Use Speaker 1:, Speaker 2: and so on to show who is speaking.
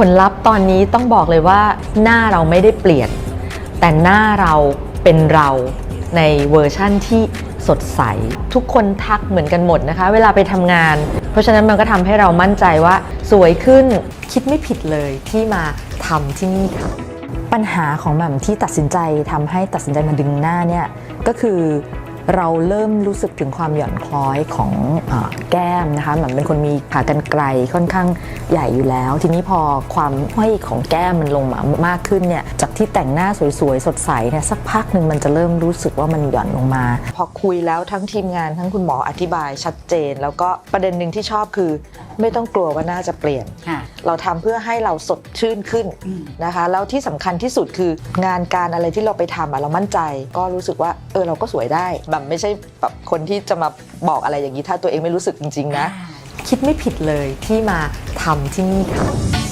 Speaker 1: ผลลัพธ์ตอนนี้ต้องบอกเลยว่าหน้าเราไม่ได้เปลี่ยน แต่หน้าเราเป็นเราในเวอร์ชั่นที่สดใส ทุกคนทักเหมือนกันหมดนะคะ เวลาไปทำงาน เพราะฉะนั้นมันก็ทำให้เรามั่นใจว่าสวยขึ้นคิดไม่ผิดเลยที่มาทำที่นี่ค่ะ
Speaker 2: ปัญหาของแหม่มที่ตัดสินใจทำให้ตัดสินใจมาดึงหน้าเนี่ยก็คือ เราเริ่มรู้สึกถึงความหย่อนคล้อยของอาแก้มนะคะแหม่มเป็นคนมีขากรรไกรค่อนข้างใหญ่อยู่แล้ว ทีนี้พอความห้อยของแก้มมันลงมามากขึ้นเนี่ยจากที่แต่งหน้าสวยๆ สดใสเนี่ยสักพักหนึ่งมันจะเริ่มรู้สึกว่ามันหย่อนลงมา
Speaker 1: พอคุยแล้วทั้งทีมงานทั้งคุณหมออธิบายชัดเจน แล้วก็ประเด็นหนึ่งที่ชอบคือ ไม่ต้องกลัวว่าหน้าจะเปลี่ยน
Speaker 3: ค่ะ
Speaker 1: เราทำเพื่อให้เราสดชื่นขึ้น
Speaker 3: อืม
Speaker 1: นะคะแล้วที่สำคัญที่สุดคืองานการอะไรที่เราไปทำอะเรามั่นใจ ก็รู้สึกว่าเออเราก็สวยได้แบบไม่ใช่แบบคนที่จะมาบอกอะไรอย่างนี้ถ้าตัวเองไม่รู้สึกจริง ๆ นะ คิดไม่ผิดเลยที่มาทำที่นี่ค่ะ